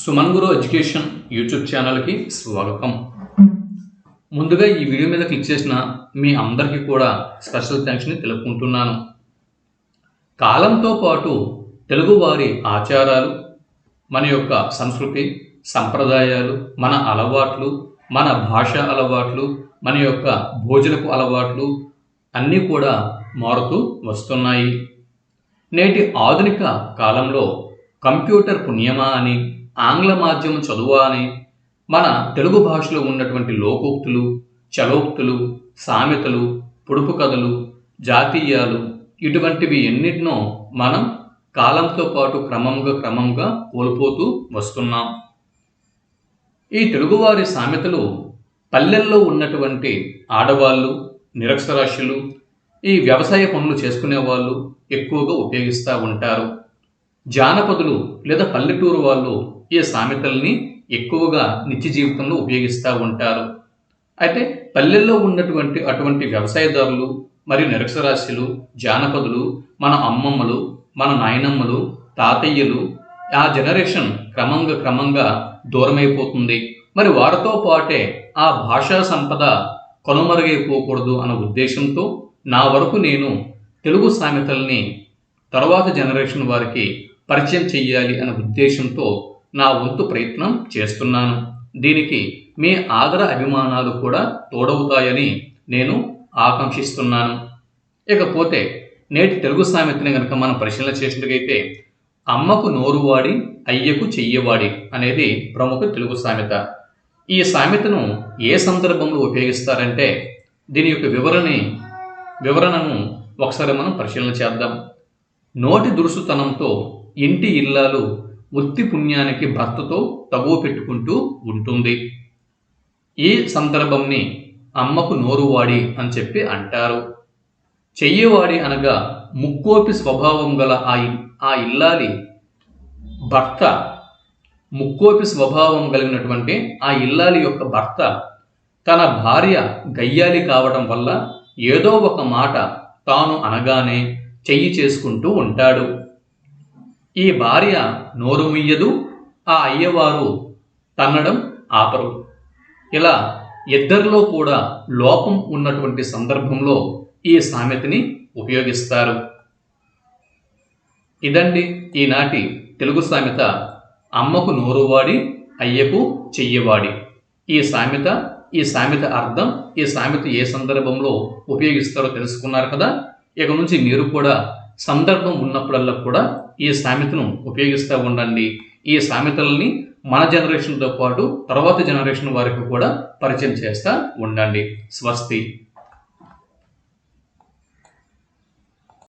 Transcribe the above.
సుమన్ గురు education YouTube ఛానల్కి స్వాగతం. ముందుగా ఈ వీడియో మీద క్లిక్ చేసిన మీ అందరికీ కూడా స్పెషల్ థ్యాంక్స్ని తెలుపుకుంటున్నాను. కాలంతో పాటు తెలుగువారి ఆచారాలు మన యొక్క సంస్కృతి సంప్రదాయాలు మన అలవాట్లు మన భాష అలవాట్లు మన యొక్క భోజనపు అలవాట్లు అన్నీ కూడా మారుతూ వస్తున్నాయి. నేటి ఆధునిక కాలంలో కంప్యూటర్ పుణ్యమా అని ఆంగ్ల మాధ్యమం చదువా అని మన తెలుగు భాషలో ఉన్నటువంటి లోకోక్తులు చలోక్తులు సామెతలు పొడుపు కథలు జాతీయాలు ఇటువంటివి ఎన్నిటినో మనం కాలంతో పాటు క్రమంగా క్రమంగా కోల్పోతూ వస్తున్నాం. ఈ తెలుగువారి సామెతలు పల్లెల్లో ఉన్నటువంటి ఆడవాళ్ళు నిరక్షరాస్యులు ఈ వ్యవసాయ పనులు చేసుకునే వాళ్ళు ఎక్కువగా ఉపయోగిస్తూ ఉంటారు. జానపదులు లేదా పల్లెటూరు వాళ్ళు ఈ సామెతల్ని ఎక్కువగా నిత్య జీవితంలో ఉపయోగిస్తూ ఉంటారు. అయితే పల్లెల్లో ఉన్నటువంటి అటువంటి వ్యవసాయదారులు మరియు నిరక్షరాస్యులు జానపదులు మన అమ్మమ్మలు మన నాయనమ్మలు తాతయ్యలు ఆ జనరేషన్ క్రమంగా క్రమంగా దూరమైపోతుంది. మరి వారితో పాటే ఆ భాషా సంపద కొనుమరుగైపోకూడదు అన్న ఉద్దేశంతో నా వరకు నేను తెలుగు సామెతల్ని తర్వాత జనరేషన్ వారికి పరిచయం చెయ్యాలి అనే ఉద్దేశంతో నా వంతు ప్రయత్నం చేస్తున్నాను. దీనికి మీ ఆదర అభిమానాలు కూడా తోడవుతాయని నేను ఆకాంక్షిస్తున్నాను. ఇకపోతే నేటి తెలుగు సామెతని కనుక మనం పరిశీలన చేసినట్లయితే అమ్మకు నోరువాడి అయ్యకు చెయ్యవాడి అనేది ప్రముఖ తెలుగు సామెత. ఈ సామెతను ఏ సందర్భంలో ఉపయోగిస్తారంటే దీని యొక్క వివరణని వివరణను ఒకసారి మనం పరిశీలన చేద్దాం. నోటి దురుసుతనంతో ఇంటి ఇల్లాలు వృత్తి పుణ్యానికి భర్తతో తగువ పెట్టుకుంటూ ఉంటుంది. ఈ సందర్భంని అమ్మకు నోరువాడి అని చెప్పి అంటారు. చెయ్యవాడి అనగా ముక్కోపి స్వభావం గల ఆ ఆ ఇల్లాలి భర్త ముక్కోపి స్వభావం కలిగినటువంటి ఆ ఇల్లాలి యొక్క భర్త తన భార్య గయ్యాలి కావడం వల్ల ఏదో ఒక మాట తాను అనగానే చెయ్యి చేసుకుంటూ ఉంటాడు. ఈ భార్య నోరు ముయ్యదు ఆ అయ్యవారు తన్నడం ఆపరు. ఇలా ఇద్దరిలో కూడా లోపం ఉన్నటువంటి సందర్భంలో ఈ సామెతని ఉపయోగిస్తారు. ఇదండి ఈనాటి తెలుగు సామెత అమ్మకు నోరువాడి అయ్యకు చెయ్యవాడి ఈ సామెత ఈ సామెత అర్థం ఈ సామెత ఏ సందర్భంలో ఉపయోగిస్తారో తెలుసుకున్నారు కదా? ఇక నుంచి మీరు కూడా సందర్భం ఉన్నప్పుడల్లా కూడా ఈ సామెతను ఉపయోగిస్తూ ఉండండి. ఈ సామెతల్ని మన జనరేషన్తో పాటు తర్వాత జనరేషన్ వారికి కూడా పరిచయం చేస్తూ ఉండండి. స్వస్తి.